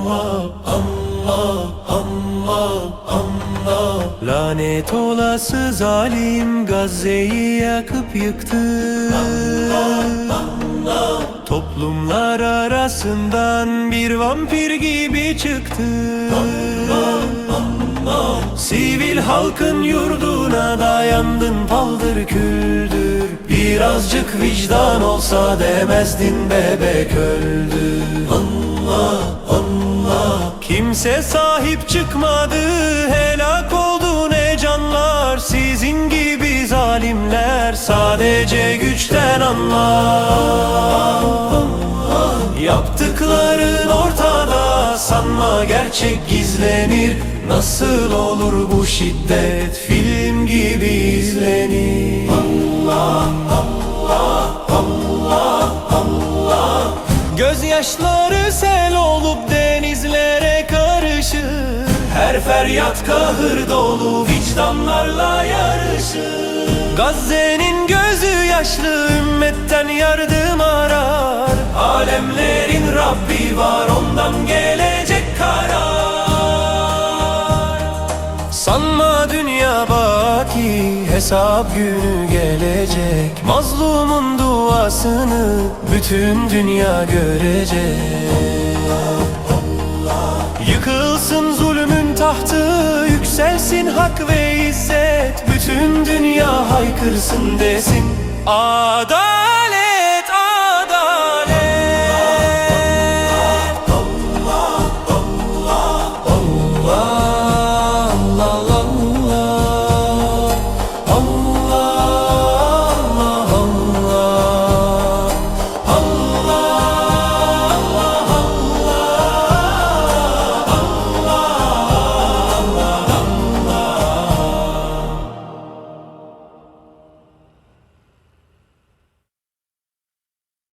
Allah, Allah, Allah, Allah Lanet olası zalim Gazze'yi yakıp yıktı. Allah, Allah Toplumlar arasından bir vampir gibi çıktı. Allah Sivil halkın yurduna dayandın paldır küldür. Birazcık vicdan olsa demezdin bebek öldü Allah Allah. Kimse sahip çıkmadı helak oldu ne canlar. Sizin gibi zalimler sadece güçten anlar. Yaptıkların ortada sanma gerçek gizlenir Nasıl olur bu şiddet? Film gibi izlenir. Allah Allah Allah Allah Gözyaşları sel olup denizlere karışır. Her feryat kahır dolu vicdanlarla yarışır. Gazze'nin gözü yaşlı ümmetten yardım arar. Alemlerin Rabbi var ondan Sanma dünya baki hesap günü gelecek. Mazlumun duasını bütün dünya görecek. Yıkılsın zulmün tahtı Yükselsin hak ve izzet. Bütün dünya haykırsın desin. Adalet